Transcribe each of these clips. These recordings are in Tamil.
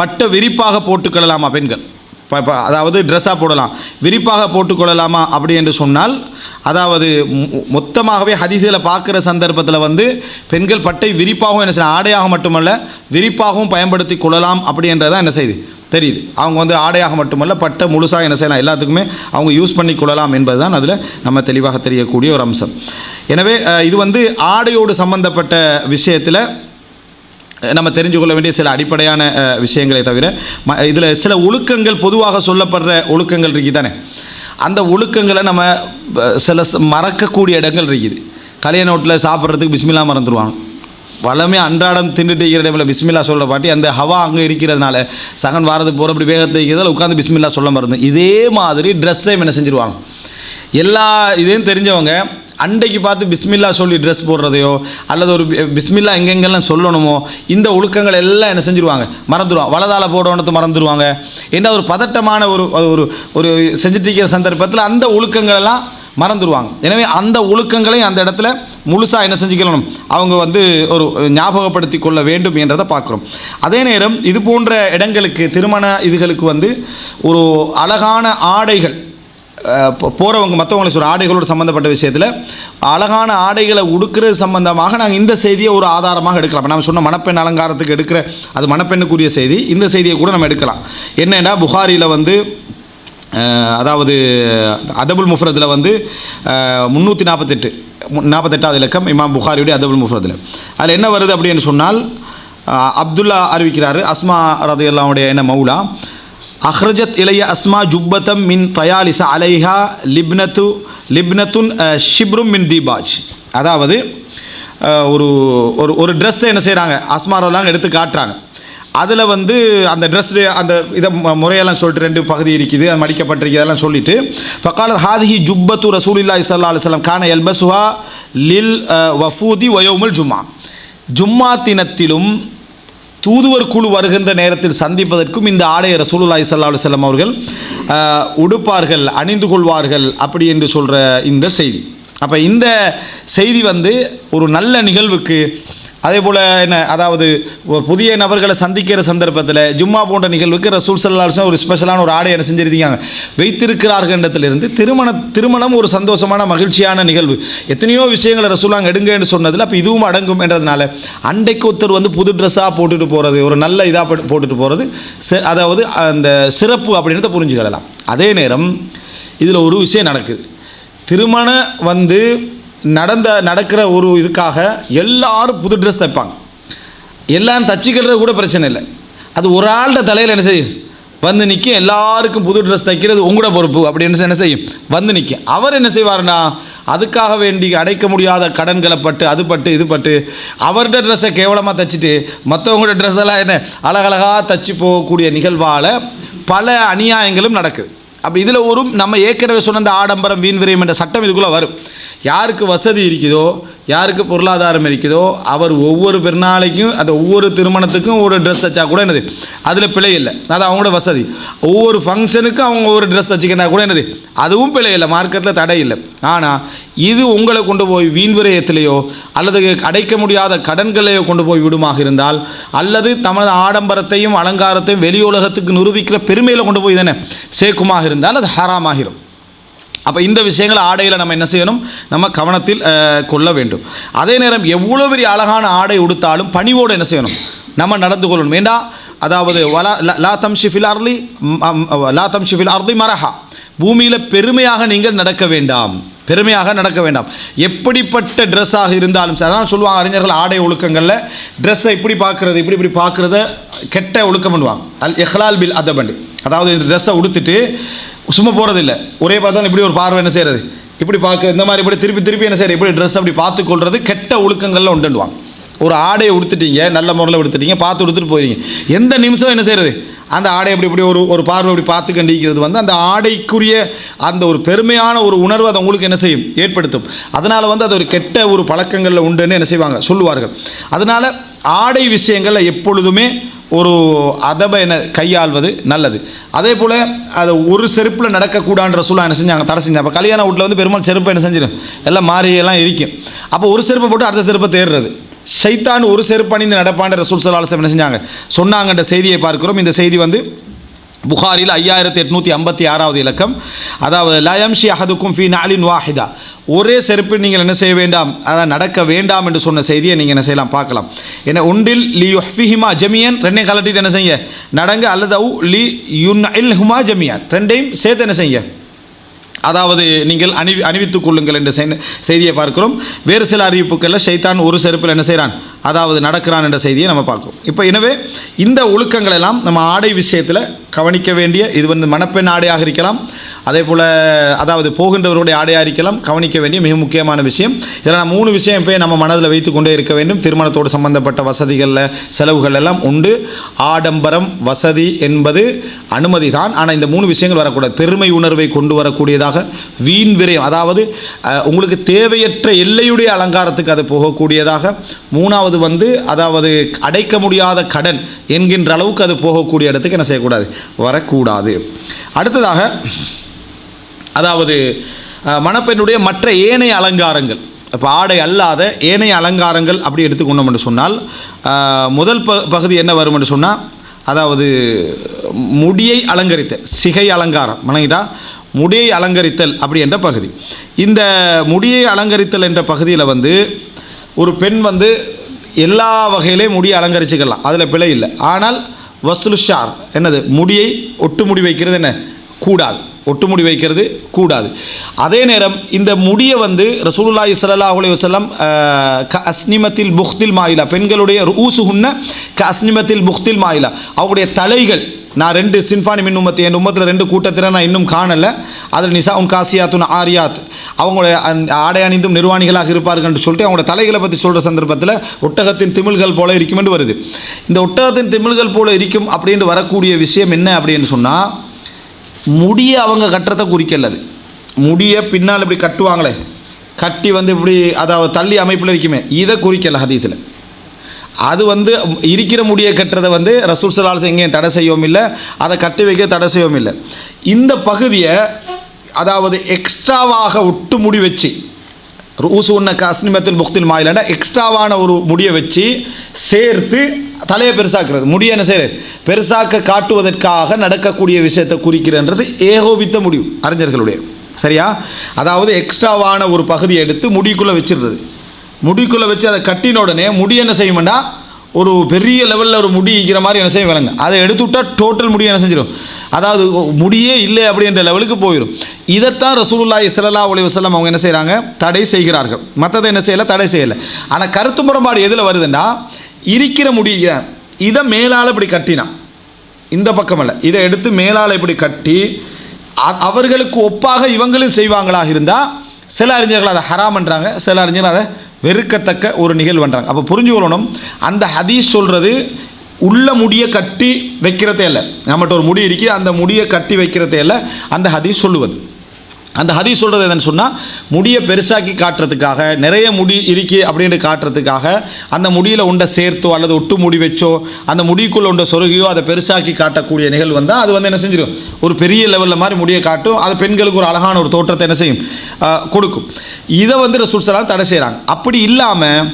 பட்டை விரிப்பாக போட்டுக்கொள்ளலாமா பெண்கள்? ப- ப- அதாவது ட்ரெஸ்ஸாக போடலாம். விரிப்பாக போட்டுக்கொள்ளலாமா அப்படி என்று சொன்னால் அதாவது மொத்தமாகவே ஹதீஸில் பார்க்குற சந்தர்ப்பத்தில் வந்து பெண்கள் பட்டை விரிப்பாகவும் என்ன செய்யலாம் ஆடையாக மட்டுமல்ல விரிப்பாகவும் பயன்படுத்தி கொள்ளலாம் அப்படின்றதான் என்ன செய்யுது தெரியுது. அவங்க வந்து ஆடையாக மட்டுமல்ல பட்டை முழுசாக என்ன செய்யலாம் எல்லாத்துக்குமே அவங்க யூஸ் பண்ணி கொள்ளலாம் என்பதுதான் அதில் நம்ம தெளிவாக தெரியக்கூடிய ஒரு அம்சம். எனவே இது வந்து ஆடையோடு சம்பந்தப்பட்ட விஷயத்தில் நம்ம தெரிஞ்சு கொள்ள வேண்டிய சில அடிப்படையான விஷயங்களை தவிர ம இதில் சில ஒழுக்கங்கள் பொதுவாக சொல்லப்படுற ஒழுக்கங்கள் இருக்குது தானே? அந்த ஒழுக்கங்களை நம்ம சில ச- மறக்கக்கூடிய இடங்கள் இருக்குது. கல்யாண நோட்டில் சாப்பிட்றதுக்கு பிஸ்மில்லா மறந்துடுவாங்க வளமே அன்றாடம் தின்னுட்டு இருக்கிற டைமில் பிஸ்மில்லா சொல்கிற பாட்டி அந்த ஹவா அங்கே இருக்கிறதுனால சகன் வாரது போகிற அப்படி வேகத்தை இருக்கிறதால உட்காந்து பிஸ்மில்லா சொல்ல மறந்து. இதே மாதிரி ட்ரெஸ்ஸையும் என்ன செஞ்சிருவாங்க? எல்லா இதையும் தெரிஞ்சவங்க அண்டைக்கு பார்த்து பிஸ்மில்லா சொல்லி ட்ரெஸ் போடுறதையோ அல்லது ஒரு பிஸ்மில்லா எங்கெங்கெல்லாம் சொல்லணுமோ இந்த ஒழுக்கங்கள் எல்லாம் என்ன செஞ்சுருவாங்க? மறந்துடுவாங்க வலதால போடணுத்து மறந்துடுவாங்க என்ன ஒரு பதட்டமான ஒரு ஒரு ஒரு செஞ்சுட்டு சந்தர்ப்பத்தில் அந்த ஒழுக்கங்களெல்லாம் மறந்துடுவாங்க எனவே அந்த ஒழுக்கங்களையும் அந்த இடத்துல முழுசாக என்ன செஞ்சுக்கணும்? அவங்க வந்து ஒரு ஞாபகப்படுத்தி கொள்ள வேண்டும் என்றதை பார்க்குறோம். அதே நேரம் இது போன்ற இடங்களுக்கு திருமண இதுகளுக்கு வந்து ஒரு அழகான ஆடைகள் போகிறவங்க மற்றவங்களை சொல்கிற ஆடைகளோடு சம்மந்தப்பட்ட விஷயத்தில் அழகான ஆடைகளை உடுக்கிறது சம்பந்தமாக நாங்கள் இந்த செய்தியை ஒரு ஆதாரமாக எடுக்கலாம். நம்ம சொன்ன மணப்பெண் அலங்காரத்துக்கு எடுக்கிற அது மணப்பெண்ணுக்குரிய செய்தி இந்த செய்தியை கூட நம்ம எடுக்கலாம். என்னென்னா புகாரியில் வந்து அதாவது அதபுல் முஃபரத்தில் வந்து முந்நூற்றி நாற்பத்தெட்டு நாற்பத்தெட்டாவது இலக்கம் இமாம் புகாரியுடைய அதபுல் முஃப்ரதில். அதில் என்ன வருது அப்படின்னு சொன்னால் அப்துல்லா அறிவிக்கிறாரு அஸ்மா ரதையல்லாவுடைய என்ன மௌலா அஹ்ரஜத் இலைய அஸ்மா ஜுப்பத்தம் மின் தயாலிச அலைஹா லிப்னத்து லிப்னத்துன் ஷிப்ரும் மின் தீபாஜ். அதாவது ஒரு ஒரு ஒரு ட்ரெஸ்ஸை என்ன செய்கிறாங்க அஸ்மாரெல்லாம் எடுத்து காட்டுறாங்க. அதில் வந்து அந்த ட்ரெஸ் அந்த இதை முறையெல்லாம் சொல்லிட்டு ரெண்டு பகுதி இருக்குது. அது மடிக்கப்பட்டிருக்கு. அதெல்லாம் சொல்லிட்டு ஃபக்கால ஹாதிஹி ஜுப்பத்து ரசூலில்லா ஸல்லல்லாஹு அலைஹி கான எல்பசுஹா லில் வஃபூதி வயோமுல் ஜும்மா. ஜும்மா தினத்திலும் தூதுவர் குழு வருகின்ற நேரத்தில் சந்திப்பதற்கும் இந்த ஆடை ரசூலுல்லாய் சல்லா அலைஹி அவர்கள் உடுப்பார்கள் அணிந்து கொள்வார்கள் அப்படி என்று சொல்கிற இந்த செய்தி. அப்போ இந்த செய்தி வந்து ஒரு நல்ல நிகழ்வுக்கு அதே போல் என்ன அதாவது புதிய நபர்களை சந்திக்கிற சந்தர்ப்பத்தில் ஜும்மா போன்ற நிகழ்வுக்கு ரசூல் சல்லா ஒரு ஸ்பெஷலான ஒரு ஆடை என்ன செஞ்சிருக்காங்க வைத்திருக்கிறார்கின்றத்திலிருந்து திருமண திருமணம் ஒரு சந்தோஷமான மகிழ்ச்சியான நிகழ்வு. எத்தனையோ விஷயங்களை ரசூலாங்க எடுங்கன்னு சொன்னதில் அப்போ இதுவும் அடங்கும் என்றதுனால அண்டைக்கு ஒருத்தர் வந்து புது ட்ரெஸ்ஸாக போட்டுட்டு போகிறது ஒரு நல்ல இதாக போட்டுட்டு போகிறது அதாவது அந்த சிறப்பு அப்படின்றத புரிஞ்சுக்கலாம் அதே நேரம் இதில் ஒரு விஷயம் நடக்குது. திருமணம் வந்து நடந்த நடக்கிற ஒரு இதுக்காக எல்லாரும் புது ட்ரெஸ் தைப்பாங்க. எல்லாம் தச்சுக்கிறது கூட பிரச்சனை இல்லை. அது ஒரு ஆள்கிட்ட தலையில் என்ன செய்யும்? வந்து நிற்கும் எல்லாருக்கும் புது ட்ரெஸ் தைக்கிறது உங்களோட பொறுப்பு. அப்படின்னு என்ன செய்யும்? வந்து நிற்கும் அவர் என்ன செய்வாருன்னா அதுக்காக வேண்டி அடைக்க முடியாத கடன்களை பட்டு அது பட்டு இது பட்டு அவர்கிட்ட ட்ரெஸ்ஸை கேவலமாக தைச்சிட்டு மற்றவங்களோட ட்ரெஸ் எல்லாம் என்ன? அழகழகாக தச்சு போகக்கூடிய நிகழ்வால் பல அநியாயங்களும் நடக்குது. அப்போ இதில் ஒரு நம்ம ஏற்கனவே சொன்ன அந்த ஆடம்பரம் வீண் விரயம் என்ற சட்டம் இதுக்குள்ளே வரும். யாருக்கு வசதி இருக்குதோ யாருக்கு பொருளாதாரம் இருக்குதோ அவர் ஒவ்வொரு பிறநாளைக்கும் அந்த ஒவ்வொரு திருமணத்துக்கும் ஒரு ட்ரெஸ் தைச்சா கூட என்னது? அதில் பிழை இல்லை. அது அவங்களோட வசதி. ஒவ்வொரு ஃபங்க்ஷனுக்கும் அவங்க ஒரு ட்ரெஸ் தைச்சிக்கினா கூட என்னது? அதுவும் பிழை இல்லை. மார்க்கெட்டில் தடை இல்லை. ஆனால் இது உங்களை கொண்டு போய் வீண் விரயத்திலேயோ அல்லது அடைக்க முடியாத கடன்களையோ கொண்டு போய் விடுமாக இருந்தால் அல்லது தமது ஆடம்பரத்தையும் அலங்காரத்தையும் வெளி உலகத்துக்கு நிரூபிக்கிற பெருமையில் கொண்டு போய் தானே சேர்க்குமாக இருந்தால் அது ஹராமாகிடும் அப்போ இந்த விஷயங்களை ஆடையில் நம்ம என்ன செய்யணும்? நம்ம கவனத்தில் கொள்ள வேண்டும். அதே நேரம் எவ்வளோ பெரிய அழகான ஆடை உடுத்தாலும் பணிவோடு என்ன செய்யணும்? நம்ம நடந்து கொள்ளணும். ஏண்டா? அதாவது வலா லா- லா அர்லி லா தம்ஷிஃபில் அர்லி மரஹா. பூமியில் பெருமையாக நீங்கள் நடக்க வேண்டாம். பெருமையாக நடக்க வேண்டாம். எப்படிப்பட்ட ட்ரெஸ்ஸாக இருந்தாலும் சரி அதான் சொல்லுவாங்க அறிஞர்கள் ஆடை ஒழுக்கங்களில் ட்ரெஸ்ஸை இப்படி பார்க்குறது இப்படி இப்படி பார்க்குறத கெட்ட ஒழுக்கம் பண்ணுவாங்க. அல் எஹ்லால் பில் அதபண்டு அதாவது இந்த ட்ரெஸ்ஸை உடுத்துட்டு சும்மா போகிறதில்ல ஒரே பார்த்தாலும் இப்படி ஒரு பார்வை என்ன செய்கிறது இப்படி பார்க்க இந்த மாதிரி இப்படி திருப்பி திருப்பி என்ன செய்யறது? இப்படி ட்ரெஸ் அப்படி பார்த்து கொள்வது கெட்ட ஒழுக்கங்கள்ல உண்டுவாங்க ஒரு ஆடையை உடுத்துட்டீங்க நல்ல முறையில் உடுத்துட்டீங்க பார்த்து உடுத்துட்டு போயிருங்க எந்த நிமிஷம் என்ன செய்கிறது அந்த ஆடை இப்படி இப்படி ஒரு ஒரு பார்வை இப்படி பார்த்து கண்டிக்கிறது வந்து அந்த ஆடைக்குரிய அந்த ஒரு பெருமையான ஒரு உணர்வு அதை உங்களுக்கு என்ன செய்யும்? ஏற்படுத்தும். அதனால் வந்து அது ஒரு கெட்ட ஒரு பழக்கங்களில் உண்டுன்னு என்ன செய்வாங்க? சொல்லுவார்கள். அதனால் ஆடை விஷயங்களில் எப்பொழுதுமே ஒரு அதபை என்ன கையாள்வது நல்லது. அதே போல் அது ஒரு செருப்பில் நடக்கக்கூடான்ற சூழல் என்ன செஞ்சாங்க? தடை செஞ்சாங்க. அப்போ கல்யாண வீட்டில் வந்து பெருமாள் செருப்பு என்ன செஞ்சிடும் எல்லாம் மாறி எல்லாம் இருக்கும் அப்போ ஒரு செருப்பை போட்டு அடுத்த செருப்பை தேடுறது ஷைத்தான் ஒரு செருப்பணிந்து நடப்பான்ற ரசூல் சலாஹம் என்ன செஞ்சாங்க? சொன்னாங்கன்ற செய்தியை பார்க்கிறோம். இந்த செய்தி வந்து புகாரில் ஐயாயிரத்தி எட்நூற்றி ஐம்பத்தி ஆறாவது இலக்கம். அதாவது லயம்ஷி அஹதுக்கும் ஃபி நாலின் வாஹிதா. ஒரே செருப்பில் நீங்கள் என்ன செய்ய வேண்டாம்? அதான் நடக்க வேண்டாம் என்று சொன்ன செய்தியை நீங்கள் என்ன செய்யலாம்? பார்க்கலாம். ஏன்னா ஒன்றில் லி யுஹ்ஃபிஹிமா ஜமியன். ரெண்டையும் கலட்டிட்டு என்ன செய்ய நடங்க அல்லது அவு லி யுன் இல் ஹுமா ஜமியான். ரெண்டையும் சேர்த்து என்ன செய்ய அதாவது நீங்கள் அணி அணிவித்துக் கொள்ளுங்கள் என்ற செய்தியை பார்க்கிறோம். வேறு சில அறிவிப்புகளில் ஷைத்தான் ஒரு செருப்பில் என்ன செய்கிறான் அதாவது நடக்கிறான் என்ற செய்தியை நம்ம பார்க்கிறோம். இப்போ எனவே இந்த ஒழுக்கங்கள் எல்லாம் நம்ம ஆடை விஷயத்தில் கவனிக்க வேண்டிய இது வந்து மணப்பெண் ஆடையாக இருக்கலாம் அதே போல் அதாவது போகின்றவருடைய ஆடையாக இருக்கலாம் கவனிக்க வேண்டிய மிக முக்கியமான விஷயம். இதில் நான் மூணு விஷயம் இப்போ நம்ம மனதில் வைத்து கொண்டே இருக்க வேண்டும். திருமணத்தோடு சம்பந்தப்பட்ட வசதிகளில் செலவுகள் எல்லாம் உண்டு. ஆடம்பரம் வசதி என்பது அனுமதி தான். ஆனால் இந்த மூணு விஷயங்கள் வரக்கூடாது. பெருமை உணர்வை கொண்டு வரக்கூடியதாக வீண் விரயம் அதாவது உங்களுக்கு தேவையற்ற எல்லையுடைய அலங்காரத்துக்கு அது போகக்கூடியதாக. மூணாவது வந்து அதாவது அடைக்க முடியாத கடன் என்கின்ற அளவுக்கு அது போகக்கூடிய இடத்துக்கு என்ன செய்யக்கூடாது? வரக்கூடாது. அடுத்ததாக அதாவது மணப்பெண்ணுடைய மற்ற ஏனைய அலங்காரங்கள். இப்போ ஆடை அல்லாத ஏனைய அலங்காரங்கள் அப்படி எடுத்துக்கொண்டோம் என்று சொன்னால் முதல் ப பகுதி என்ன வரும் என்று சொன்னால் அதாவது முடியை அலங்கரித்தல் சிகை அலங்காரம் வணங்கிட்டா முடியை அலங்கரித்தல் அப்படி என்ற பகுதி. இந்த முடியை அலங்கரித்தல் என்ற பகுதியில் வந்து ஒரு பெண் வந்து எல்லா வகையிலையும் முடியை அலங்கரிச்சுக்கலாம். அதில் பிழை இல்லை. ஆனால் வசூலுஷார் என்னது? முடியை ஒட்டு முடி வைக்கிறது என்ன? கூடாது ஒட்டு முடி வைக்கிறது கூடாது. அதே நேரம் இந்த முடியை வந்து ரசூலுல்லா இஸ்லல்லா அலி வசலம் க அஸ்னிமத்தில் புக்தில் மாயிலா. பெண்களுடைய ஊசுகுன்ன க அஸ்னிமத்தில் புக்தில் மாயிலா. அவருடைய தலைகள் நான் ரெண்டு சின்ஃபானி மின் உமத்தை என் உமத்தில் ரெண்டு கூட்டத்தில் நான் இன்னும் காணலை. அதில் நிசா உன் காசியாத்துன் ஆரியாத். அவங்களுடைய ஆடை அணிந்தும் நிர்வாணிகளாக இருப்பார்கள் என்று சொல்லிட்டு அவங்களோட தலைகளை பற்றி சொல்கிற சந்தர்ப்பத்தில் ஒட்டகத்தின் திமில்கள் போல இருக்கும் என்று வருது. இந்த ஒட்டகத்தின் திமில்கள் போல இருக்கும் அப்படின்னு வரக்கூடிய விஷயம் என்ன அப்படின்னு சொன்னால் முடியை அவங்க கட்டுறதை குறிக்கல அது. முடியை பின்னால் இப்படி கட்டுவாங்களே கட்டி வந்து இப்படி அதாவது தள்ளி அமைப்பில் இருக்குமே இதை குறிக்கல ஹதீத்தில் அது வந்து இருக்கிற முடியை கட்டுறதை வந்து ரசூல் சலால் எங்கேயும் தடை செய்யவும் இல்லை அதை கட்டி வைக்க தடை செய்யவும் இல்லை. இந்த பகுதியை அதாவது எக்ஸ்ட்ராவாக ஒட்டு முடி வச்சு ஊசு உன்ன அஸ்னிமத்தில் புக்தில் மாயிலன்னா எக்ஸ்ட்ராவான ஒரு முடியை வச்சு சேர்த்து தலையை பெருசாக்குறது. முடிய என்ன செய்யுது பெருசாக்க காட்டுவதற்காக நடக்கக்கூடிய விஷயத்தை குறிக்கிறன்றது ஏகோபித்த முடிவு அறிஞர்களுடைய. சரியா? அதாவது எக்ஸ்ட்ராவான ஒரு பகுதியை எடுத்து முடிக்குள்ளே வச்சிடுறது. முடிக்குள்ளே வச்சு அதை கட்டின உடனே முடி என்ன செய்யும்டா ஒரு பெரிய லெவலில் ஒரு முடி இருக்கிற மாதிரி என்ன செய்யும் விளங்க அதை எடுத்து விட்டால் டோட்டல் முடி என்ன செஞ்சிடும் அதாவது முடியே இல்லை அப்படின்ற லெவலுக்கு போயிடும் இதைத்தான் ரசூலுல்லாய் ஸல்லல்லாஹு அலைஹி செல்லம் அவங்க என்ன செய்கிறாங்க தடை செய்கிறார்கள். மற்றதை என்ன செய்யலை? தடை செய்யலை. ஆனால் கருத்து முரண்பாடு எதில் வருதுன்னா இருக்கிற முடி இதை மேலால் இப்படி கட்டினான் இந்த பக்கம் இல்லை. இதை எடுத்து மேலால் இப்படி கட்டி அ- அவர்களுக்கு ஒப்பாக இவங்களும் செய்வாங்களாக இருந்தால் சில அறிஞர்கள் அதை ஹராம்ன்றாங்க சில அறிஞர்கள் அதை வெறுக்கத்தக்க ஒரு நிகழ்வுன்றாங்க அப்போ புரிஞ்சு கொள்ளணும் அந்த ஹதீஸ் சொல்கிறது உள்ள முடியை கட்டி வைக்கிறதே இல்லை. நம்மகிட்ட ஒரு முடி இருக்கு அந்த முடியை கட்டி வைக்கிறதே இல்லை. அந்த ஹதீஸ் சொல்லுவது. அந்த ஹதீஸ் சொல்கிறது என்னன்னு சொன்னால் முடியை பெருசாக்கி காட்டுறதுக்காக நிறைய முடி இருக்கு அப்படின்னு காட்டுறதுக்காக அந்த முடியில் உண்டை சேர்த்தோ அல்லது ஒட்டு முடி வச்சோ அந்த முடிக்குள்ள உண்ட சொருகியோ அதை பெருசாக்கி காட்டக்கூடிய நிகழ்வு வந்தால் அது வந்து என்ன செஞ்சிடும் ஒரு பெரிய லெவலில் மாதிரி முடியை காட்டும் அது பெண்களுக்கு ஒரு அழகான ஒரு தோற்றத்தை என்ன செய்யும்? கொடுக்கும். இதை வந்து ரசூல் தடை செய்கிறாங்க அப்படி இல்லாமல்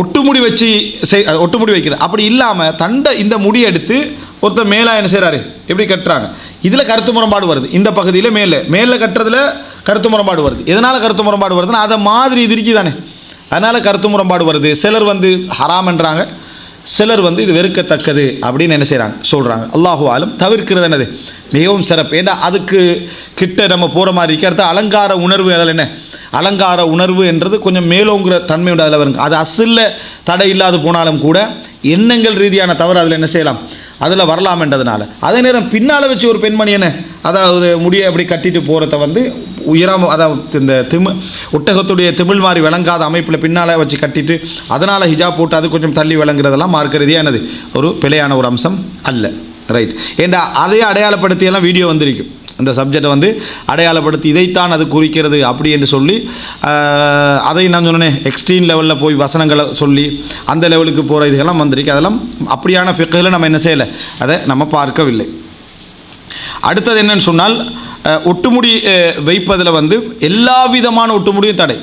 ஒட்டுமுடி வச்சு செய் அது ஒட்டுமுடி வைக்கிறது. அப்படி இல்லாமல் தண்டை இந்த முடி எடுத்து ஒருத்தர் மேலாக என்ன செய்கிறாரு எப்படி கட்டுறாங்க? இதில் கருத்து முரண்பாடு வருது. இந்த பகுதியில் மேலே. மேலே கட்டுறதுல கருத்து முரண்பாடு வருது. எதனால் கருத்து முரண்பாடு வருதுன்னா அதை மாதிரி இது இருக்கி தானே. அதனால் கருத்து முரண்பாடு வருது. சிலர் வந்து ஹராம்ன்றாங்க சிலர் வந்து இது வெறுக்கத்தக்கது அப்படின்னு என்ன செய்கிறாங்க சொல்கிறாங்க அல்லாஹுவாலும் தவிர்க்கிறது என்னது? மிகவும் சிறப்பு. ஏன்னா அதுக்கு கிட்ட நம்ம போகிற மாதிரி இருக்கு அடுத்து அலங்கார உணர்வு அதில் என்ன? அலங்கார உணர்வு என்றது கொஞ்சம் மேலோங்கிற தன்மையோட அதில் வருங்க. அது அசில்ல தடை இல்லாது போனாலும் கூட எண்ணங்கள் ரீதியான தவறு அதில் என்ன செய்யலாம்? அதில் வரலாம் என்றதுனால. அதே நேரம் பின்னால் வச்சு ஒரு பெண்மணி என்ன அதாவது முடியை அப்படி கட்டிட்டு போகிறத வந்து உயராம அதாவது இந்த திமு ஒட்டகத்துடைய திமிழ் மாதிரி விளங்காத அமைப்பில் பின்னால் வச்சு கட்டிட்டு அதனால் ஹிஜாப் போட்டு அது கொஞ்சம் தள்ளி விளங்குறதெல்லாம் மார்க்க ஒரு பிழையான ஒரு அம்சம் அல்ல. ரைட் ஏண்டா அதை அடையாளப்படுத்தியெல்லாம் வீடியோ வந்திருக்கும். இந்த சப்ஜெக்டை வந்து அடையாளப்படுத்தி இதைத்தான் அது குறிக்கிறது அப்படி என்று சொல்லி அதை நான் சொன்னேனே எக்ஸ்ட்ரீம் லெவலில் போய் வசனங்களை சொல்லி அந்த லெவலுக்கு போகிற இதுகெல்லாம் வந்திருக்கு. அதெல்லாம் அப்படியான ஃபிக்கில் நம்ம என்ன செய்யலை. அதை நம்ம பார்க்கவில்லை. அடுத்தது என்னன்னு சொன்னால் ஒட்டுமுடி வைப்பதில் வந்து எல்லா விதமான ஒட்டுமுடியும் தடை.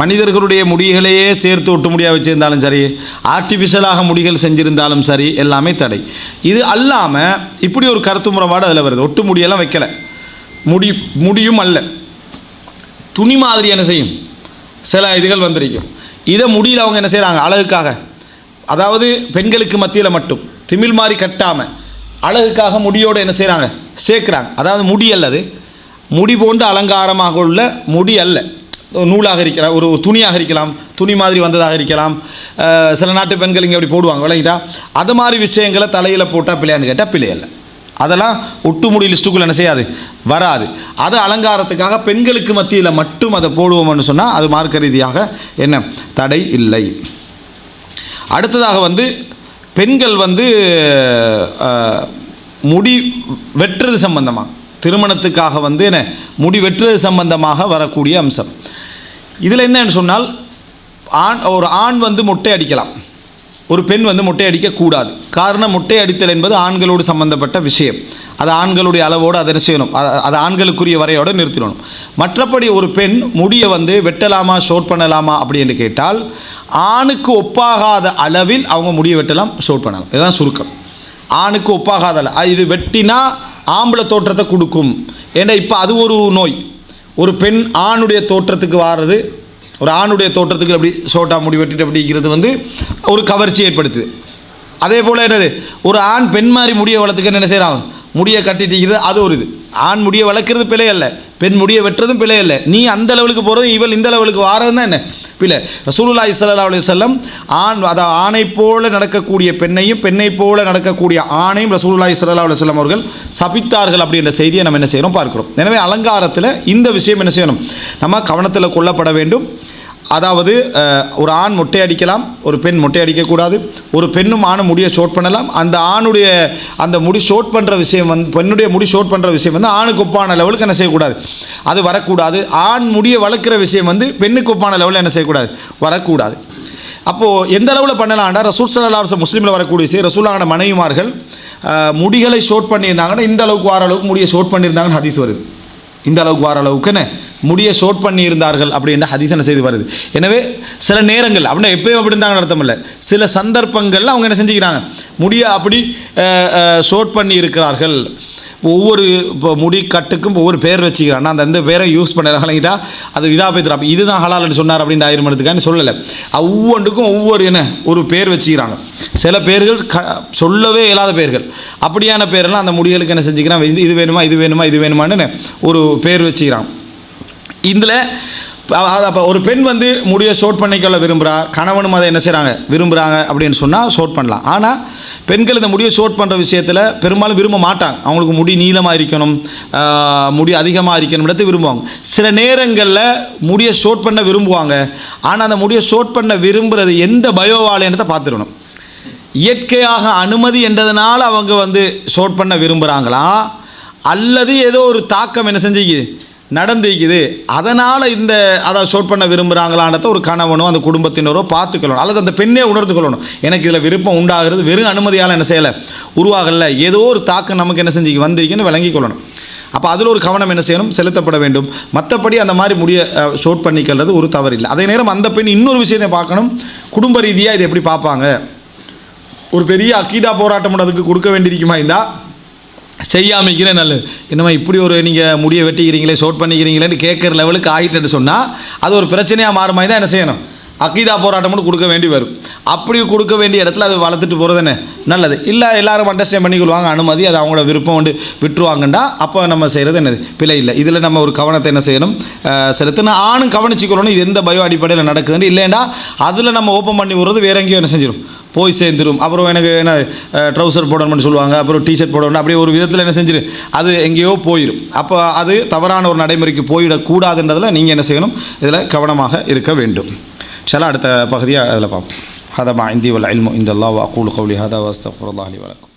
மனிதர்களுடைய முடிகளையே சேர்த்து ஒட்டு முடியாக வச்சுருந்தாலும் சரி ஆர்டிஃபிஷியலாக முடிகள் செஞ்சுருந்தாலும் சரி எல்லாமே தடை. இது அல்லாமல் இப்படி ஒரு கருத்து முறைப்பாடு அதில் வருது. ஒட்டு முடியெல்லாம் வைக்கலை. முடி முடியும் அல்ல. துணி மாதிரி என்ன செய்யும்? சில இதுகள் வந்திருக்கும். இதை முடியல அவங்க என்ன செய்கிறாங்க அழகுக்காக. அதாவது பெண்களுக்கு மத்தியில் மட்டும். திமிழ் மாதிரி கட்டாமல் அழகுக்காக முடியோடு என்ன செய்கிறாங்க சேர்க்குறாங்க. அதாவது முடி அல்லது. முடி போன்ற அலங்காரமாக உள்ள முடி அல்ல. நூலாக இருக்கலாம் ஒரு துணியாக இருக்கலாம் துணி மாதிரி வந்ததாக இருக்கலாம். சில நாட்டு பெண்கள் இங்கே அப்படி போடுவாங்க விளங்கிட்டா அது மாதிரி விஷயங்களை தலையில் போட்டால் பிள்ளையான்னு கேட்டால் பிள்ளை அல்ல அதெல்லாம் ஒட்டுமுடி லிஸ்ட்டுக்குள்ளே என்ன செய்யாது? வராது. அது அலங்காரத்துக்காக பெண்களுக்கு மத்தியில் மட்டும் அதை போடுவோம்னு சொன்னால் அது மார்க்க ரீதியாக என்ன? தடை இல்லை. அடுத்ததாக வந்து பெண்கள் வந்து முடி வெட்டுறது சம்பந்தமாக திருமணத்துக்காக வந்து என்ன? முடி வெட்டுறது சம்பந்தமாக வரக்கூடிய அம்சம். இதில் என்னன்னு சொன்னால் ஆண் ஒரு ஆண் வந்து மொட்டை அடிக்கலாம். ஒரு பெண் வந்து மொட்டை அடிக்கக்கூடாது காரணம் மொட்டை அடித்தல் என்பது ஆண்களோடு சம்பந்தப்பட்ட விஷயம். அது ஆண்களுடைய அளவோடு அதை செய்யணும்? அது ஆண்களுக்குரிய வரையோடு நிறுத்திடணும். மற்றபடி ஒரு பெண் முடியை வந்து வெட்டலாமா ஷோட் பண்ணலாமா அப்படின்னு கேட்டால் ஆணுக்கு ஒப்பாகாத அளவில் அவங்க முடியை வெட்டலாம் ஷோட் பண்ணலாம். இதுதான் சுருக்கம். ஆணுக்கு ஒப்பாகாத அள- இது வெட்டினா ஆம்பளை தோற்றத்தை கொடுக்கும். ஏன்னா இப்போ அது ஒரு நோய். ஒரு பெண் ஆணுடைய தோற்றத்துக்கு வாடுறது ஒரு ஆணுடைய தோற்றத்துக்கு அப்படி சோட்டா முடி வெட்டிட்டு அப்படிங்கிறது வந்து ஒரு கவர்ச்சி ஏற்படுத்துது. அதே போல் என்னது? ஒரு ஆண் பெண் மாதிரி முடியை வளர்த்துக்க என்ன செய்கிறாங்க முடியை கட்டிட்டு அது ஒரு இது. ஆண் முடியை வளர்க்குறது பிழை அல்ல பெண் முடியை வெட்டுறதும் பிழை இல்லை நீ அந்த லெவலுக்கு போகிறதும் இவள் இந்த லெவலுக்கு வாரதும் தான் என்ன? பிள்ளை ரசூலுல்லா ஸல்லல்லாஹு அலி செல்லம் ஆண் அதாவது ஆணை போல நடக்கக்கூடிய பெண்ணையும் பெண்ணை போல நடக்கக்கூடிய ஆணையும் ரசூலுல்லா ஸல்லல்லாஹு அலி செல்லம் அவர்கள் சபித்தார்கள் அப்படின்ற செய்தியை நம்ம என்ன செய்கிறோம் பார்க்கிறோம். எனவே அலங்காரத்தில் இந்த விஷயம் என்ன செய்யணும்? நம்ம கவனத்தில் கொள்ளப்பட வேண்டும். அதாவது ஒரு ஆண் மொட்டை அடிக்கலாம் ஒரு பெண் மொட்டை அடிக்கக்கூடாது ஒரு பெண்ணும் ஆணும் முடியை ஷோட் பண்ணலாம் அந்த ஆணுடைய அந்த முடி ஷோட் பண்ணுற விஷயம் வந்து பெண்ணுடைய முடி ஷோட் பண்ணுற விஷயம் வந்து ஆணுக்கு ஒப்பான லெவலுக்கு என்ன செய்யக்கூடாது? அது வரக்கூடாது. ஆண் முடியை வளர்க்குற விஷயம் வந்து பெண்ணுக்கு ஒப்பான லெவலில் என்ன செய்யக்கூடாது? வரக்கூடாது. அப்போது எந்த அளவில் பண்ணலாம்டா? ரசூல் சலாஹ் முஸ்லீமில் வரக்கூடிய விஷயம் ரசூலான மனைவிமார்கள் முடிகளை ஷோட் பண்ணியிருந்தாங்கன்னா இந்த அளவுக்கு வார அளவுக்கு முடியை ஷோட் பண்ணியிருந்தாங்கன்னு ஹதீஸ் வருது. இந்த அளவுக்கு வர அளவுக்கு என்ன முடியை ஷோட் பண்ணியிருந்தார்கள் அப்படின்ற ஹதீசனை செய்து வருது. எனவே சில நேரங்கள் அப்படின்னா எப்பயும் அப்படி இருந்தாங்கன்னு அர்த்தம் இல்லை சில சந்தர்ப்பங்களில் அவங்க என்ன செஞ்சுக்கிறாங்க? முடியை அப்படி ஷோட் பண்ணி இருக்கிறார்கள் ஒவ்வொரு இப்போ முடி கட்டுக்கும் ஒவ்வொரு பேர் வச்சுக்கிறான் அந்த அந்த பேரை யூஸ் பண்ணுறாங்கட்டா அது இதாக பேத்துறா இதுதான் ஹலால்னு சொன்னார் அப்படின்னு ஆயிரம் எடுத்துக்கான்னு சொல்லலை. ஒவ்வொன்றுக்கும் ஒவ்வொரு என்ன ஒரு பேர் வச்சுக்கிறாங்க. சில பேர்கள் க சொல்லவே இயலாத பேர்கள். அப்படியான பேரெல்லாம் அந்த முடிகளுக்கு என்ன செஞ்சுக்கிறான்? இது இது வேணுமா இது வேணுமா இது வேணுமான்னு ஒரு பேர் வச்சுக்கிறான். இதில் அப்போ ஒரு பெண் வந்து முடியை ஷோட் பண்ணிக்கொள்ள விரும்புகிறா கணவனும் அதை என்ன செய்கிறாங்க விரும்புகிறாங்க அப்படின்னு சொன்னால் ஷோட் பண்ணலாம். ஆனால் பெண்கள் இந்த முடியை ஷோட் பண்ணுற விஷயத்தில் பெரும்பாலும் விரும்ப மாட்டாங்க. அவங்களுக்கு முடி நீளமாக இருக்கணும் முடி அதிகமாக இருக்கணும் இருக்கணும்ன்றது விரும்புவாங்க. சில நேரங்களில் முடியை ஷோட் பண்ண விரும்புவாங்க. ஆனால் அந்த முடியை ஷோட் பண்ண விரும்புகிறது எந்த பயோவாலேன்றதை பார்த்துடணும். இயற்கையாக அனுமதி என்றதுனால அவங்க வந்து ஷோட் பண்ண விரும்புகிறாங்களா அல்லது ஏதோ ஒரு தாக்கம் என்ன செஞ்சுக்குது நடந்திருக்குது அதனால் இந்த அதை ஷோட் பண்ண விரும்புகிறாங்களான்றத ஒரு கணவனோ அந்த குடும்பத்தினரோ பார்த்துக்கணும் அல்லது அந்த பெண்ணே உணர்ந்து கொள்ளணும். எனக்கு இதில் விருப்பம் உண்டாகிறது. வெறும் அனுமதியால் என்ன செய்யலை? உருவாகல. ஏதோ ஒரு தாக்கம் நமக்கு என்ன செஞ்சு வந்திருக்குன்னு விளங்கி கொள்ளணும். அப்போ அதில் ஒரு கவனம் என்ன செய்யணும்? செலுத்தப்பட வேண்டும். மற்றபடி அந்த மாதிரி முடிய ஷோட் பண்ணிக்கிறது ஒரு தவறு இல்லை அதே நேரம் அந்த பெண் இன்னொரு விஷயத்தை பார்க்கணும். குடும்ப ரீதியாக இதை எப்படி பார்ப்பாங்க? ஒரு பெரிய அக்கீதா போராட்டம் அதுக்கு கொடுக்க வேண்டியிருக்குமா இருந்தா செய்யாமிக்கிறே நல்லது. என்னம்மா இப்படி ஒரு நீங்கள் முடியை வெட்டிக்கிறீங்களே ஷோட் பண்ணிக்கிறீங்களேன்னு கேட்குற லெவலுக்கு ஆகிட்டுன்னு சொன்னால் அது ஒரு பிரச்சனையாக மாறுமா தான் என்ன செய்யணும்? அக்கீதா போராட்டம்னு கொடுக்க வேண்டி வரும். அப்படி கொடுக்க வேண்டிய இடத்துல அது வளர்த்துட்டு போகிறது என்ன? நல்லது. இல்லை எல்லாரும் அண்டர்ஸ்டாண்ட் பண்ணிக்கொள்வாங்க அனுமதி அது அவங்களோட விருப்பம் வந்து விட்டுருவாங்கண்டா அப்போ நம்ம செய்கிறது என்னது? பிழை இல்லை. இதில் நம்ம ஒரு கவனத்தை என்ன செய்யணும்? அஹ், நான் ஆணும் கவனிச்சுக்கொள்ளணும். இது எந்த பயோ அடிப்படையில் நடக்குதுன்னு இல்லைண்டா அதில் நம்ம ஓப்பன் பண்ணி விடுறது வேற எங்கேயோ என்ன செஞ்சிடும் போய் சேர்ந்துரும். அப்புறம் எனக்கு என்ன ட்ரௌசர் போடணும்னு சொல்லுவாங்க அப்புறம் டிஷர்ட் போடணும் அப்படியே ஒரு விதத்தில் என்ன செஞ்சிடும் அது எங்கேயோ போயிடும் அப்போ அது தவறான ஒரு நடைமுறைக்கு போயிடக்கூடாதுன்றதில் நீங்கள் என்ன செய்யணும் இதில் கவனமாக இருக்க வேண்டும். சில அடுத்த பகுதியாக அதில் பார்ப்போம். ஹதமா இந்தி வல் இல்மு இந்த அல்லாஹ் அக்கூல் கவுலி ஹதா வஸ்தஃபுல்லாஹி வலக்கும்